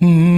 మారుతుంది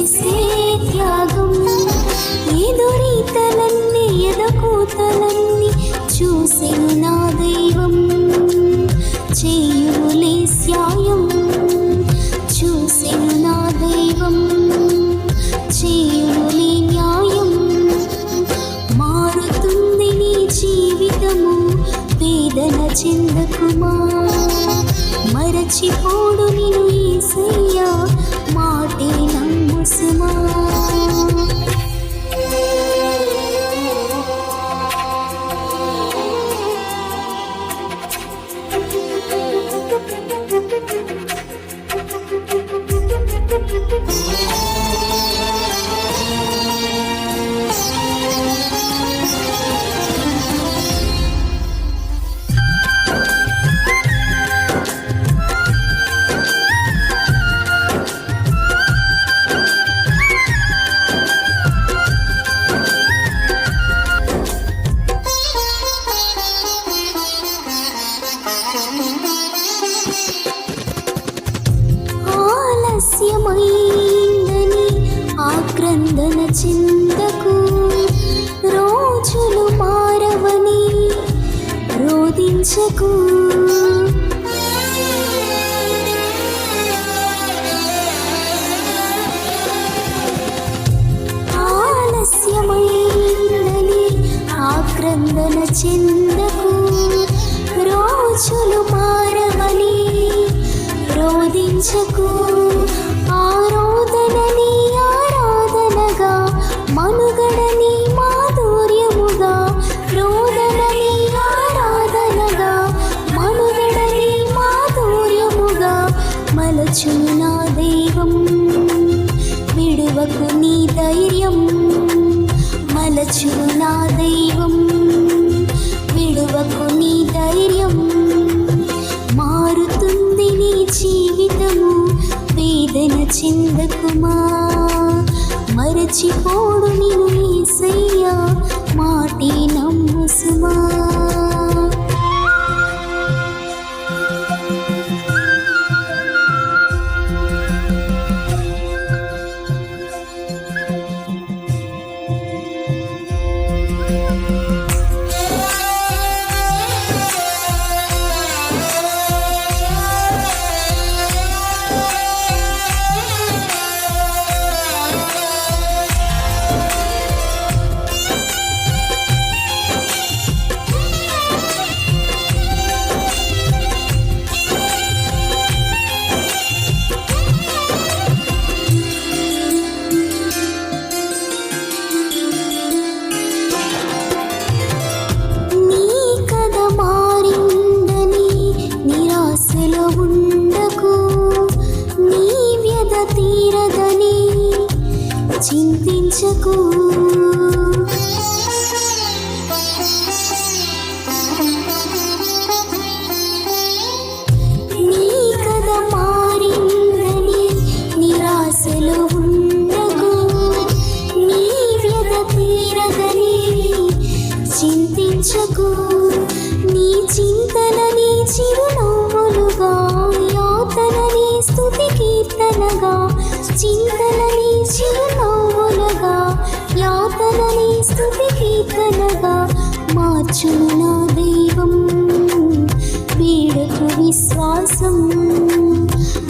చేసే త్యాగం ఎదురీతలన్నీ ఎదకూతలన్నీ చూసెను నా దైవం. చేయులే సాయం చూసెను నా దైవం. చేయులే న్యాయం. మారుతుంది నీ జీవితము వేదన చెందకుమా? చింతకు రోజులు మారవని రోదించకు. ఆలస్యమైందని ఆక్రందన చెందకు మలచును నా దైవం విడువకు నీ ధైర్యం మారుతుంది నీ జీవితము వేదన చెందకుమా చింతించకు నీ కథ మారిందని నిరాశలో ఉండకు. నీ వ్యధ తీరదని చింతించకు. నీ చింతలని చిరునవ్వులుగా యాతనని స్తుతి కీర్తనగా చింతలని చిరు స్తుతి మార్చును నా దైవం. వీడకు విశ్వాసం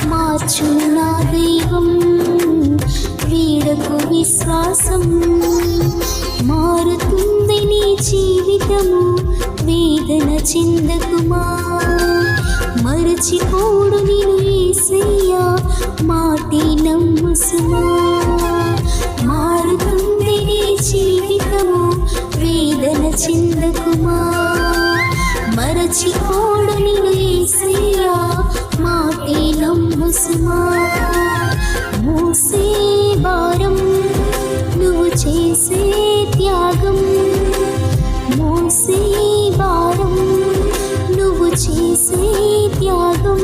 మార్చును నా దైవం. వీడకు విశ్వాసం మారుతుంది నీ జీవితము వేదన చెందకుమా? మరచిపోడు నేను ఏసయ్యా మాటి నమ్ముసుమా? మారుతుంది నీ జీవితం వేదన చెందకుమా మరచిపోడని వేసయ్యా మాటే నమ్ముసుమా మోసే భారం నువ్వు చేసే త్యాగం. మోసే భారం నువ్వు చేసే త్యాగం.